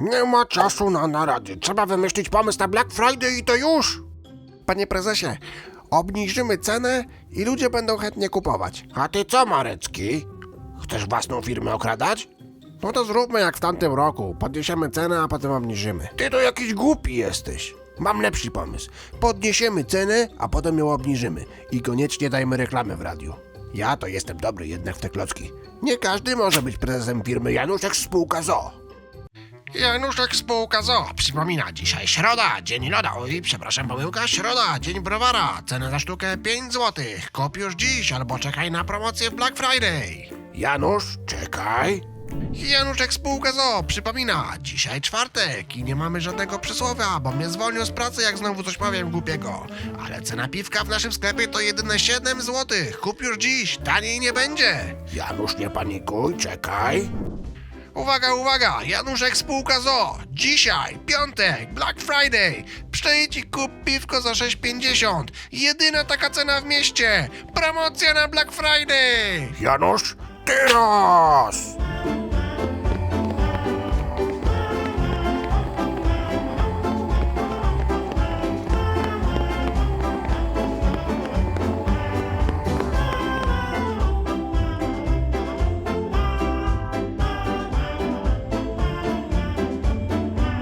Nie ma czasu na narady. Trzeba wymyślić pomysł na Black Friday i to już. Panie prezesie, obniżymy cenę i ludzie będą chętnie kupować. A ty co, Marecki? Chcesz własną firmę okradać? No to zróbmy jak w tamtym roku. Podniesiemy cenę, a potem obniżymy. Ty to jakiś głupi jesteś. Mam lepszy pomysł. Podniesiemy cenę, a potem ją obniżymy. I koniecznie dajmy reklamę w radiu. Ja to jestem dobry jednak w te klocki. Nie każdy może być prezesem firmy Januszek Spółka ZO. Januszek Spółka ZO przypomina dzisiaj środa, dzień loda, oj przepraszam pomyłka, środa, dzień browara, cena za sztukę 5 zł, kup już dziś albo czekaj na promocję w Black Friday. Janusz, czekaj. Januszek Spółka ZO przypomina, dzisiaj czwartek i nie mamy żadnego przysłowia, bo mnie zwolnią z pracy jak znowu coś powiem głupiego. Ale cena piwka w naszym sklepie to jedyne 7 zł, kup już dziś, taniej nie będzie. Janusz nie panikuj, czekaj. Uwaga, uwaga! Januszek Spółka ZO! Dzisiaj, piątek, Black Friday! Przyjdź i kup piwko za 6,50! Jedyna taka cena w mieście! Promocja na Black Friday! Janusz, teraz!